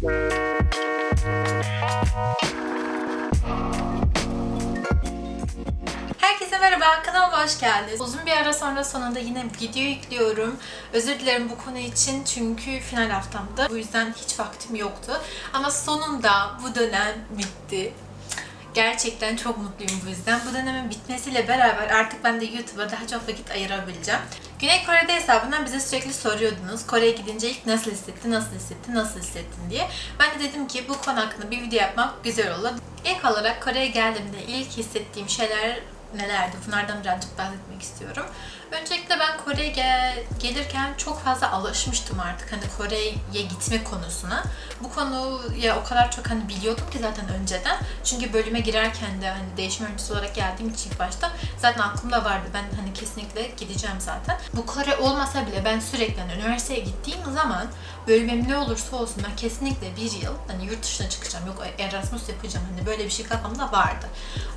Herkese merhaba, kanalıma hoş geldiniz. Uzun bir ara sonra sonunda yine video yüklüyorum. Özür dilerim bu konu için çünkü final haftamdı. Bu yüzden hiç vaktim yoktu. Ama sonunda bu dönem bitti. Gerçekten çok mutluyum bu yüzden. Bu dönemin bitmesiyle beraber artık ben de YouTube'a daha çok vakit ayırabileceğim. Güney Kore'de hesabından bize sürekli soruyordunuz. Kore'ye gidince ilk nasıl hissettin, nasıl hissettin, nasıl hissettin diye. Ben de dedim ki bu konu hakkında bir video yapmak güzel olur. İlk olarak Kore'ye geldiğimde ilk hissettiğim şeyler nelerdi? Bunlardan birazcık bahsetmek istiyorum. Öncelikle ben Kore'ye gel- gelirken çok fazla alışmıştım artık hani Kore'ye gitme konusuna. Bu konuya o kadar çok hani biliyordum ki zaten önceden. Çünkü bölüme girerken de hani değişim öğrencisi olarak geldiğim için ilk başta zaten aklımda vardı. Ben hani kesinlikle gideceğim zaten. Bu Kore olmasa bile ben sürekli hani üniversiteye gittiğim zaman bölümüm ne olursa olsun ben kesinlikle bir yıl hani yurt dışına çıkacağım. Yok Erasmus yapacağım. Hani böyle bir şey kafamda vardı.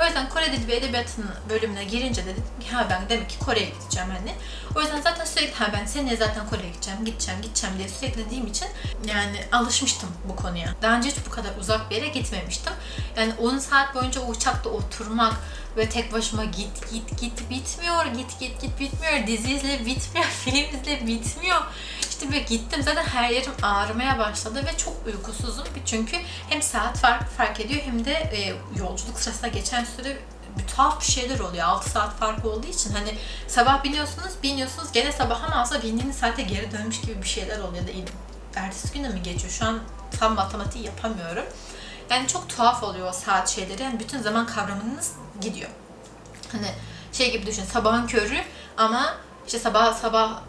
O yüzden Kore Dili ve Edebiyatı'nın bölümüne girince de dedim ki ha ben demek ki Kore'ye gideceğim hani. O yüzden zaten sürekli ha ben seneye zaten Kore'ye gideceğim, gideceğim, gideceğim diye sürekli dediğim için yani alışmıştım bu konuya. Daha önce hiç bu kadar uzak bir yere gitmemiştim. Yani 10 saat boyunca uçakta oturmak ve tek başıma git git git bitmiyor, git git git bitmiyor, dizi izle bitmiyor, film izle bitmiyor. İşte böyle gittim zaten her yerim ağrımaya başladı ve çok uykusuzum. Çünkü hem saat fark fark ediyor hem de e, yolculuk sırasında geçen süre tuhaf bir şeyler oluyor. 6 saat farkı olduğu için hani sabah biniyorsunuz, biniyorsunuz gene sabah ama aslında bindiğiniz saate geri dönmüş gibi bir şeyler oluyor da ertesi güne mi geçiyor? Şu an tam matematiği yapamıyorum. Yani çok tuhaf oluyor o saat şeyleri. Yani bütün zaman kavramınız gidiyor. Hani şey gibi düşün sabahın körü ama işte sabah sabah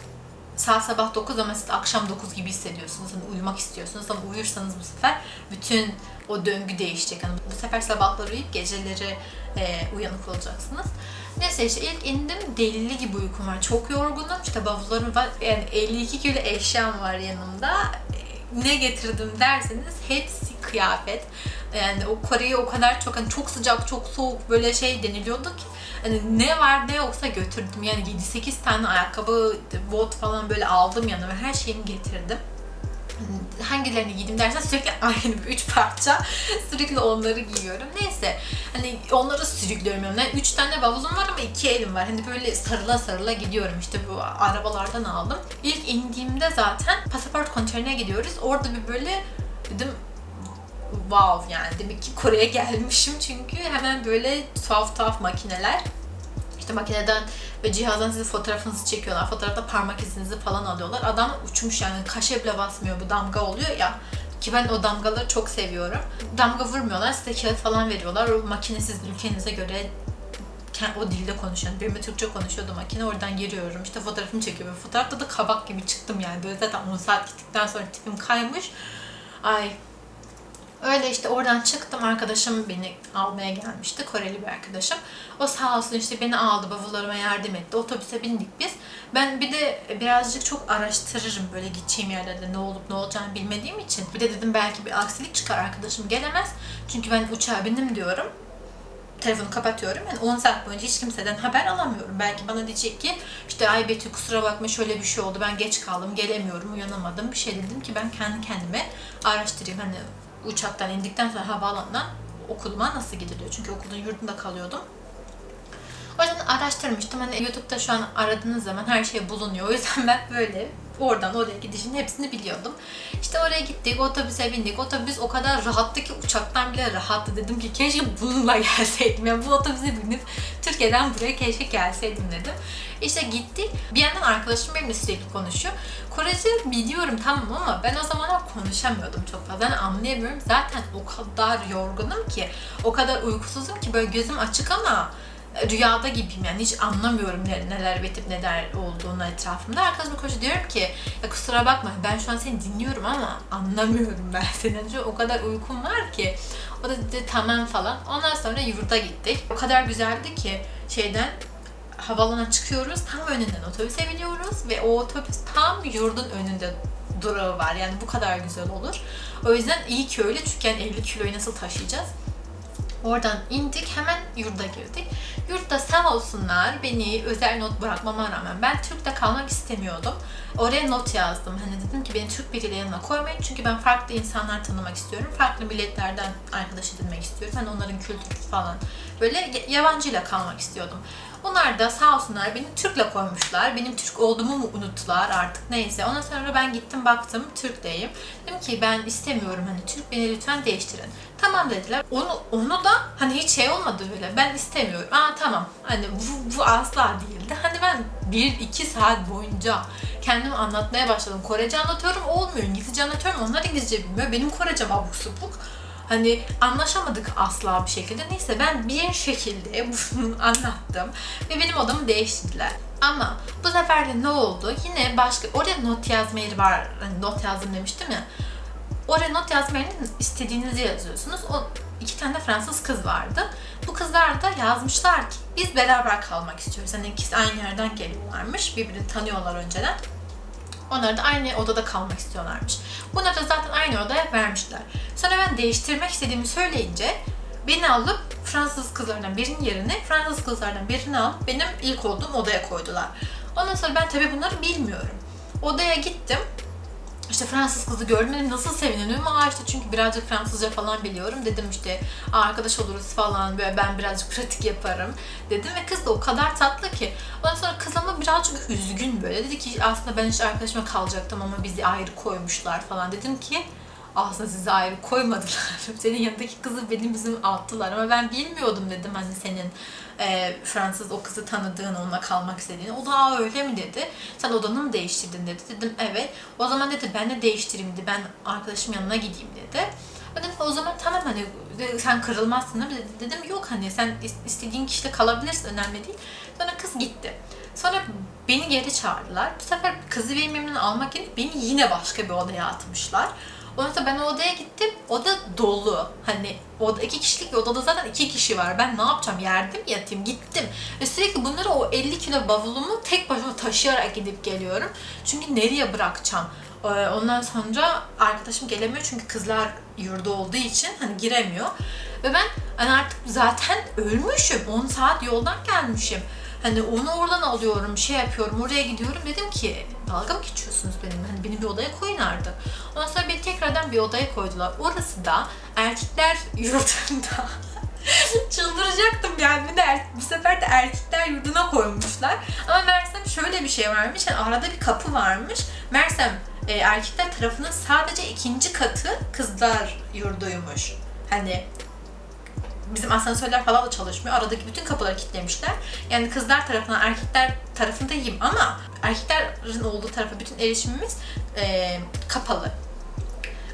saat sabah 9 ama siz akşam 9 gibi hissediyorsunuz. Hani uyumak istiyorsunuz ama uyursanız bu sefer bütün o döngü değişecek. Hani bu sefer sabahları uyuyup geceleri e, uyanık olacaksınız. Neyse işte ilk indim delili gibi uykum var. Çok yorgunum. İşte bavullarım var. Yani 52 kilo eşyam var yanımda. E, Ne getirdim derseniz hepsi kıyafet. Yani o Kore'yi o kadar çok hani çok sıcak, çok soğuk böyle şey deniliyordu ki hani ne var ne yoksa götürdüm. Yani 7-8 tane ayakkabı, bot falan böyle aldım yanıma. Her şeyimi getirdim hangilerini giydim dersen sürekli aynı üç parça sürekli onları giyiyorum. Neyse hani onları sürüklüyorum yani. Üç tane bavulum var ama iki elim var. Hani böyle sarıla sarıla gidiyorum işte bu arabalardan aldım. İlk indiğimde zaten pasaport kontrolüne gidiyoruz. Orada bir böyle dedim wow yani demek ki Kore'ye gelmişim çünkü hemen böyle tuhaf tuhaf makineler işte makineden ve cihazdan size fotoğrafınızı çekiyorlar. Fotoğrafta parmak izinizi falan alıyorlar. Adam uçmuş yani kaşe bile basmıyor bu damga oluyor ya. Ki ben o damgaları çok seviyorum. Damga vurmuyorlar, size kağıt falan veriyorlar. O makine sizin ülkenize göre o dilde konuşan, benimle Türkçe konuşuyordu makine. Oradan giriyorum, işte fotoğrafımı çekiyorum. Fotoğrafta da kabak gibi çıktım yani. Böyle zaten 10 saat gittikten sonra tipim kaymış. Ay Öyle işte oradan çıktım. Arkadaşım beni almaya gelmişti. Koreli bir arkadaşım. O sağ olsun işte beni aldı. Bavullarıma yardım etti. Otobüse bindik biz. Ben bir de birazcık çok araştırırım böyle gideceğim yerlerde ne olup ne olacağını bilmediğim için. Bir de dedim belki bir aksilik çıkar arkadaşım gelemez. Çünkü ben uçağa bindim diyorum. Telefonu kapatıyorum. Yani 10 saat boyunca hiç kimseden haber alamıyorum. Belki bana diyecek ki işte ay Betül kusura bakma şöyle bir şey oldu. Ben geç kaldım, gelemiyorum, uyanamadım. Bir şey dedim ki ben kendi kendime araştırayım. Hani uçaktan indikten sonra havaalanından okuluma nasıl gidiliyor? Çünkü okulun yurdunda kalıyordum. O yüzden araştırmıştım. Hani YouTube'da şu an aradığınız zaman her şey bulunuyor. O yüzden ben böyle oradan oraya gidişin hepsini biliyordum. İşte oraya gittik, otobüse bindik. Otobüs o kadar rahattı ki uçaktan bile rahattı. Dedim ki keşke bununla gelseydim. Yani bu otobüse binip Türkiye'den buraya keşke gelseydim dedim. İşte gittik. Bir yandan arkadaşım benimle sürekli konuşuyor. Korece biliyorum tamam ama ben o zamanlar konuşamıyordum çok fazla. Yani anlayamıyorum. Zaten o kadar yorgunum ki, o kadar uykusuzum ki böyle gözüm açık ama rüyada gibiyim yani hiç anlamıyorum ne, neler bitip neler olduğunu etrafımda. Arkadaşıma koşu diyorum ki ya kusura bakma ben şu an seni dinliyorum ama anlamıyorum ben seni. Çünkü o kadar uykum var ki. O da dedi tamam falan. Ondan sonra yurda gittik. O kadar güzeldi ki şeyden havalana çıkıyoruz. Tam önünden otobüse biniyoruz ve o otobüs tam yurdun önünde durağı var. Yani bu kadar güzel olur. O yüzden iyi ki öyle çünkü yani 50 kiloyu nasıl taşıyacağız? Oradan indik hemen yurda girdik. Yurtta sağ olsunlar beni özel not bırakmama rağmen ben Türk'te kalmak istemiyordum. Oraya not yazdım. Hani dedim ki beni Türk biriyle yanına koymayın çünkü ben farklı insanlar tanımak istiyorum. Farklı milletlerden arkadaş edinmek istiyorum. Hani onların kültürü falan. Böyle yabancıyla kalmak istiyordum. Onlar da sağ olsunlar beni Türk'le koymuşlar. Benim Türk olduğumu mu unuttular artık neyse. Ondan sonra ben gittim baktım Türk'teyim. Dedim ki ben istemiyorum hani Türk beni lütfen değiştirin. Tamam dediler. Onu onu da hani hiç şey olmadı öyle. Ben istemiyorum. Aa tamam. Hani bu, bu asla değildi. Hani ben bir iki saat boyunca kendimi anlatmaya başladım. Korece anlatıyorum olmuyor. İngilizce anlatıyorum. Onlar İngilizce bilmiyor. Benim Korece abuk subuk. Hani anlaşamadık asla bir şekilde. Neyse ben bir şekilde bunu anlattım ve benim odamı değiştirdiler. Ama bu sefer de ne oldu? Yine başka, oraya not yazma yeri var. Hani not yazdım demiştim ya. Oraya not yazma yerine istediğinizi yazıyorsunuz. O iki tane de Fransız kız vardı. Bu kızlar da yazmışlar ki biz beraber kalmak istiyoruz. Hani ikisi aynı yerden geliyorlarmış. Birbirini tanıyorlar önceden. Onlar da aynı odada kalmak istiyorlarmış. Bunları da zaten aynı odaya vermişler. Sonra ben değiştirmek istediğimi söyleyince beni alıp Fransız kızlardan birinin yerine Fransız kızlardan birini alıp benim ilk olduğum odaya koydular. Ondan sonra ben tabii bunları bilmiyorum. Odaya gittim. İşte Fransız kızı gördüm nasıl seviniyorum aa işte çünkü birazcık Fransızca falan biliyorum. Dedim işte "Aa, arkadaş oluruz falan böyle ben birazcık pratik yaparım. Dedim ve kız da o kadar tatlı ki. Ondan sonra kız ama birazcık üzgün böyle. Dedi ki aslında ben işte arkadaşıma kalacaktım ama bizi ayrı koymuşlar falan. Dedim ki aslında sizi ayrı koymadılar. Senin yanındaki kızı benim bizim attılar ama ben bilmiyordum dedim hani senin e, Fransız o kızı tanıdığın, onunla kalmak istediğini. O da öyle mi dedi. Sen odanı mı değiştirdin dedi. Dedim evet. O zaman dedi ben de değiştireyim dedi. Ben arkadaşım yanına gideyim dedi. Dedim o zaman tamam hani sen kırılmazsın değil mi? Dedi. Dedim yok hani sen is- istediğin kişiyle kalabilirsin önemli değil. Sonra kız gitti. Sonra beni geri çağırdılar. Bu sefer kızı benim elimden almak yerine beni yine başka bir odaya atmışlar. Ondan ben o odaya gittim. Oda dolu. Hani oda iki kişilik odada zaten iki kişi var. Ben ne yapacağım? Yerde mi yatayım? Gittim. Ve sürekli bunları o 50 kilo bavulumu tek başıma taşıyarak gidip geliyorum. Çünkü nereye bırakacağım? Ee, Ondan sonra arkadaşım gelemiyor çünkü kızlar yurda olduğu için hani giremiyor. Ve ben hani artık zaten ölmüşüm. 10 saat yoldan gelmişim. Hani onu oradan alıyorum, şey yapıyorum, oraya gidiyorum. Dedim ki dalga mı geçiyorsunuz benimle? Hani beni bir odaya koyun artık. Ondan sonra beni tekrardan bir odaya koydular. Orası da erkekler yurdunda. Çıldıracaktım yani. De er- bu sefer de erkekler yurduna koymuşlar. Ama Mersem şöyle bir şey varmış. Yani arada bir kapı varmış. Mersem e, erkekler tarafının sadece ikinci katı kızlar yurduymuş. Hani bizim asansörler falan da çalışmıyor. Aradaki bütün kapıları kilitlemişler. Yani kızlar tarafından erkekler tarafındayım ama erkeklerin olduğu tarafa bütün erişimimiz e, kapalı.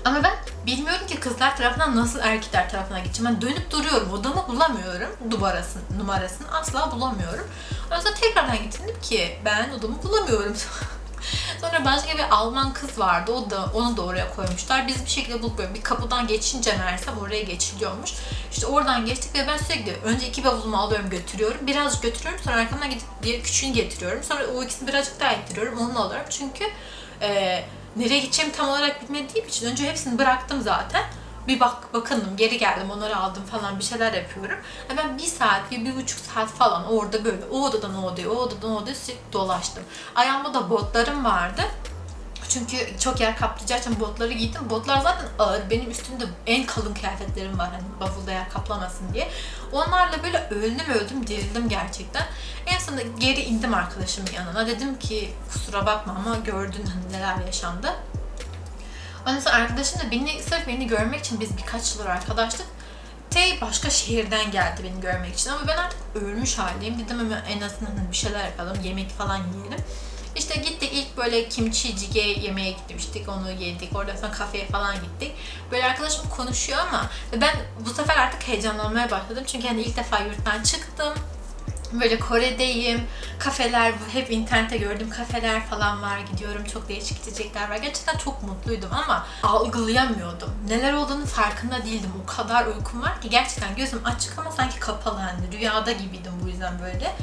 Ama ben bilmiyorum ki kızlar tarafından nasıl erkekler tarafına gideceğim. Ben dönüp duruyorum. Odamı bulamıyorum. Numarasını, numarasını asla bulamıyorum. Ondan sonra tekrardan gittim ki ben odamı bulamıyorum. Sonra başka bir Alman kız vardı. O da onu da oraya koymuşlar. Biz bir şekilde bulup böyle bir kapıdan geçince meğersem oraya geçiliyormuş. İşte oradan geçtik ve ben sürekli önce iki bavulumu alıyorum götürüyorum. Birazcık götürüyorum sonra arkamdan gidip diğer küçüğünü getiriyorum. Sonra o ikisini birazcık daha ittiriyorum. Onu alıyorum. Çünkü e, nereye gideceğimi tam olarak bilmediğim için önce hepsini bıraktım zaten. Bir bak bakındım geri geldim onları aldım falan bir şeyler yapıyorum. Yani bir saat, bir, bir buçuk saat falan orada böyle o odadan o odaya, o odadan o odaya sürekli dolaştım. Ayağımda da botlarım vardı. Çünkü çok yer kaplayacağı için botları giydim. Botlar zaten ağır. Benim üstümde en kalın kıyafetlerim var hani bavulda yer kaplamasın diye. Onlarla böyle öldüm öldüm dirildim gerçekten. En sonunda geri indim arkadaşımın yanına. Dedim ki kusura bakma ama gördün hani neler yaşandı. Ondan sonra arkadaşım da beni, sırf beni görmek için biz birkaç yıldır arkadaştık. T başka şehirden geldi beni görmek için ama ben artık ölmüş haldeyim. Dedim ama en azından hani bir şeyler yapalım, yemek falan yiyelim. İşte gittik ilk böyle kimchi jjigae yemeğe gitmiştik, onu yedik. Oradan sonra kafeye falan gittik. Böyle arkadaşım konuşuyor ama ben bu sefer artık heyecanlanmaya başladım. Çünkü hani ilk defa yurttan çıktım. Böyle Kore'deyim. Kafeler, hep internette gördüğüm kafeler falan var. Gidiyorum çok değişik içecekler var. Gerçekten çok mutluydum ama algılayamıyordum. Neler olduğunu farkında değildim. O kadar uykum var ki gerçekten gözüm açık ama sanki kapalı hani. Rüyada gibiydim bu yüzden böyle.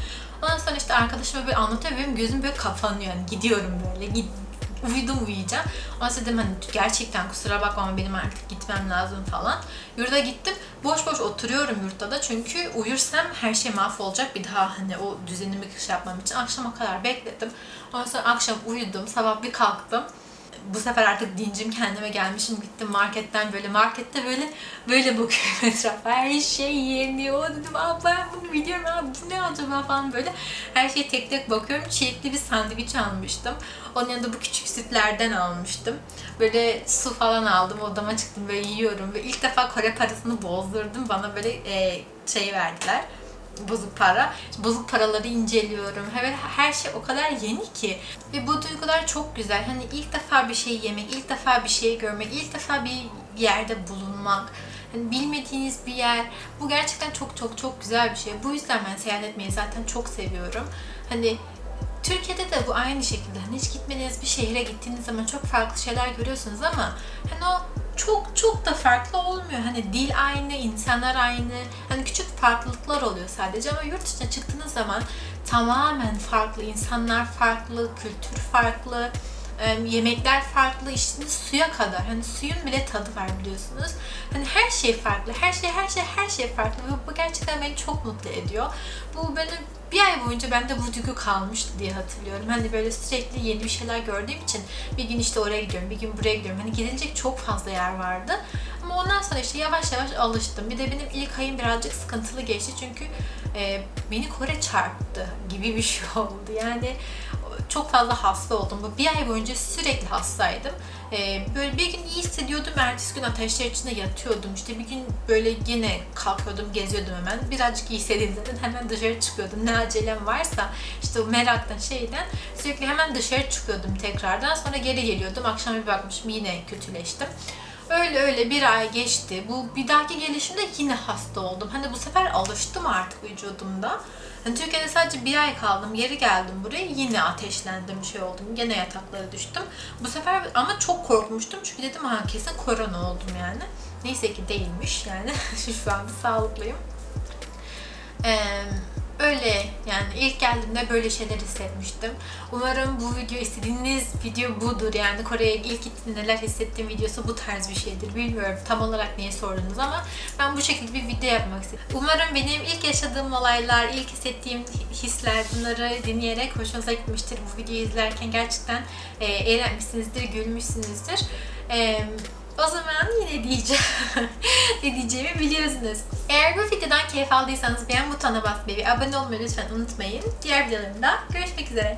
Ondan sonra işte arkadaşıma böyle anlatıyor benim gözüm böyle kapanıyor. Yani gidiyorum böyle. Gid uyudum uyuyacağım. Sonra dedim hani gerçekten kusura bakma ama benim artık gitmem lazım falan. Yurda gittim. Boş boş oturuyorum yurtta da çünkü uyursam her şey mahvolacak. Bir daha hani o düzenimi şey yapmam için akşama kadar bekledim. Ondan sonra akşam uyudum. Sabah bir kalktım bu sefer artık dincim kendime gelmişim. Gittim marketten böyle markette böyle böyle bakıyorum etrafa. Her şey yeniyor dedim aa ben bunu biliyorum. Abi ne acaba? falan böyle. Her şeyi tek tek bakıyorum. Çilekli bir sandviç almıştım. Onun yanında bu küçük sütlerden almıştım. Böyle su falan aldım. Odama çıktım böyle yiyorum ve ilk defa Kore parasını bozdurdum. Bana böyle e, şey verdiler bozuk para. Bozuk paraları inceliyorum. Her, her şey o kadar yeni ki. Ve bu duygular çok güzel. Hani ilk defa bir şey yemek, ilk defa bir şey görmek, ilk defa bir yerde bulunmak. Hani bilmediğiniz bir yer. Bu gerçekten çok çok çok güzel bir şey. Bu yüzden ben seyahat etmeyi zaten çok seviyorum. Hani Türkiye'de de bu aynı şekilde. Hani hiç gitmediğiniz bir şehre gittiğiniz zaman çok farklı şeyler görüyorsunuz ama hani o çok çok da farklı olmuyor. Hani dil aynı, insanlar aynı. Hani küçük farklılıklar oluyor sadece ama yurt dışına çıktığınız zaman tamamen farklı. insanlar farklı, kültür farklı, yemekler farklı, işte suya kadar. Hani suyun bile tadı var biliyorsunuz. Hani her şey farklı. Her şey, her şey, her şey farklı. Ve bu gerçekten beni çok mutlu ediyor. Bu benim bir ay boyunca bende bu duygu kalmıştı diye hatırlıyorum. Hani böyle sürekli yeni bir şeyler gördüğüm için bir gün işte oraya gidiyorum, bir gün buraya gidiyorum. Hani gidilecek çok fazla yer vardı. Ama ondan sonra işte yavaş yavaş alıştım. Bir de benim ilk ayım birazcık sıkıntılı geçti çünkü e, beni Kore çarptı gibi bir şey oldu. Yani çok fazla hasta oldum. Bu bir ay boyunca sürekli hastaydım. Ee, böyle bir gün iyi hissediyordum, ertesi gün ateşler içinde yatıyordum. İşte bir gün böyle yine kalkıyordum, geziyordum hemen. Birazcık iyi hissedince hemen dışarı çıkıyordum. Ne acelem varsa işte o meraktan şeyden sürekli hemen dışarı çıkıyordum tekrardan. Sonra geri geliyordum. Akşam bir bakmışım yine kötüleştim. Öyle öyle bir ay geçti. Bu bir dahaki gelişimde yine hasta oldum. Hani bu sefer alıştım artık vücudumda. Hani Türkiye'de sadece bir ay kaldım. Geri geldim buraya. Yine ateşlendim, şey oldum. Yine yataklara düştüm. Bu sefer ama çok korkmuştum. Çünkü dedim ha kesin korona oldum yani. Neyse ki değilmiş yani. Şu anda sağlıklıyım. Eee Öyle yani ilk geldiğimde böyle şeyler hissetmiştim. Umarım bu video istediğiniz video budur. Yani Kore'ye ilk gittiğimde neler hissettiğim videosu bu tarz bir şeydir. Bilmiyorum tam olarak neyi sordunuz ama ben bu şekilde bir video yapmak istedim. Umarım benim ilk yaşadığım olaylar, ilk hissettiğim hisler bunları dinleyerek hoşunuza gitmiştir. Bu videoyu izlerken gerçekten e, eğlenmişsinizdir, gülmüşsünüzdür. Eee o zaman yine diyeceğim. ne diyeceğimi biliyorsunuz. Eğer bu videodan keyif aldıysanız beğen butonuna basmayı ve abone olmayı lütfen unutmayın. Diğer videolarımda görüşmek üzere.